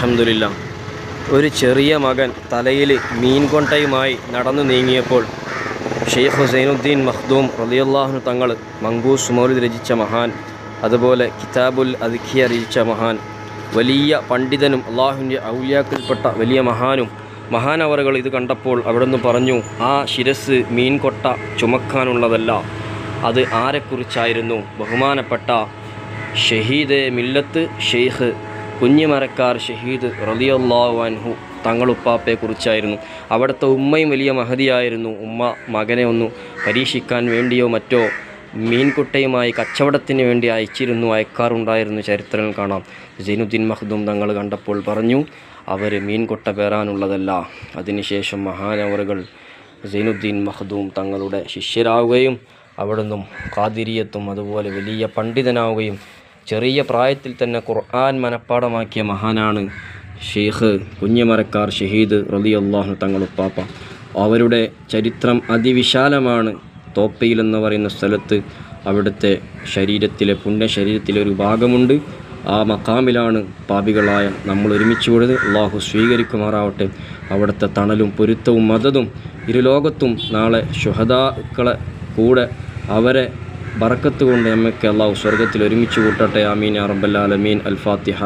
അൽഹംദുലില്ല. ഒരു ചെറിയ മകൻ തലയിൽ മീൻ മീൻകൊണ്ടയുമായി നടന്നു നീങ്ങിയപ്പോൾ ഷെയ്ഖ് ഹുസൈനുദ്ദീൻ മഖ്ദൂം റളിയല്ലാഹു തങ്ങൾ മങ്കൂസ് മൗലിദ് രചിച്ച മഹാൻ അതുപോലെ കിതാബുൽ അദിഖിയ രചിച്ച മഹാൻ വലിയ പണ്ഡിതനും അള്ളാഹുവിന്റെ ഔലിയാക്കിൽപ്പെട്ട വലിയ മഹാനും മഹാനവറുകൾ ഇത് കണ്ടപ്പോൾ അവിടുന്ന് പറഞ്ഞു ആ ശിരസ് മീൻകൊട്ട ചുമക്കാനുള്ളതല്ല അത് ആരെക്കുറിച്ചായിരുന്നു? ബഹുമാനപ്പെട്ട ഷഹീദെ മില്ലത്ത് ഷെയ്ഖ് കുഞ്ഞിമരക്കാർ ഷഹീദ് റലിയല്ലാഹു അൻഹു തങ്ങളുപ്പാപ്പയെക്കുറിച്ചായിരുന്നു. അവിടുത്തെ ഉമ്മയും വലിയ മഹതിയായിരുന്നു. ഉമ്മ മകനെ ഒന്ന് പരീക്ഷിക്കാൻ വേണ്ടിയോ മറ്റോ മീൻകുട്ടയുമായി കച്ചവടത്തിന് വേണ്ടി അയച്ചിരുന്നു. അയക്കാറുണ്ടായിരുന്നു. ചരിത്രം കാണാം. ജൈനുദ്ദീൻ മഹ്ദൂം തങ്ങൾ കണ്ടപ്പോൾ പറഞ്ഞു അവർ മീൻകുട്ട പേറാനുള്ളതല്ല അതിനുശേഷം മഹാനവറുകൾ സൈനുദ്ദീൻ മഖ്ദൂം തങ്ങളുടെ ശിഷ്യരാകുകയും അവിടുന്നും കാതിരിയത്തും അതുപോലെ വലിയ പണ്ഡിതനാവുകയും ചെറിയ പ്രായത്തിൽ തന്നെ ഖുർആൻ മനഃപ്പാടമാക്കിയ മഹാനാണ് ഷെയ്ഖ് കുഞ്ഞമരക്കാർ ഷഹീദ് റലി അള്ളാഹു തങ്ങളുപ്പാപ്പ അവരുടെ ചരിത്രം അതിവിശാലമാണ്. തോപ്പയിൽ എന്ന് പറയുന്ന സ്ഥലത്ത് അവിടുത്തെ ശരീരത്തിലെ പുണ്യ ശരീരത്തിലെ ഒരു ഭാഗമുണ്ട്. ആ മക്കാമിലാണ് പാപികളായ നമ്മൾ ഒരുമിച്ച് കൂടത് അള്ളാഹു സ്വീകരിക്കുമാറാവട്ടെ. അവിടുത്തെ തണലും പൊരുത്തവും മതതും ഇരുലോകത്തും നാളെ ശുഹദാക്കളെ കൂടെ അവരെ ബറക്കത്ത് കൊണ്ട് നമ്മൾക്ക് അള്ളാഹു സ്വർഗത്തിൽ ഒരുമിച്ച് കൂട്ടട്ടെ. അമീൻ അറബല്ലാലമീൻ അൽ ഫാത്തിഹ.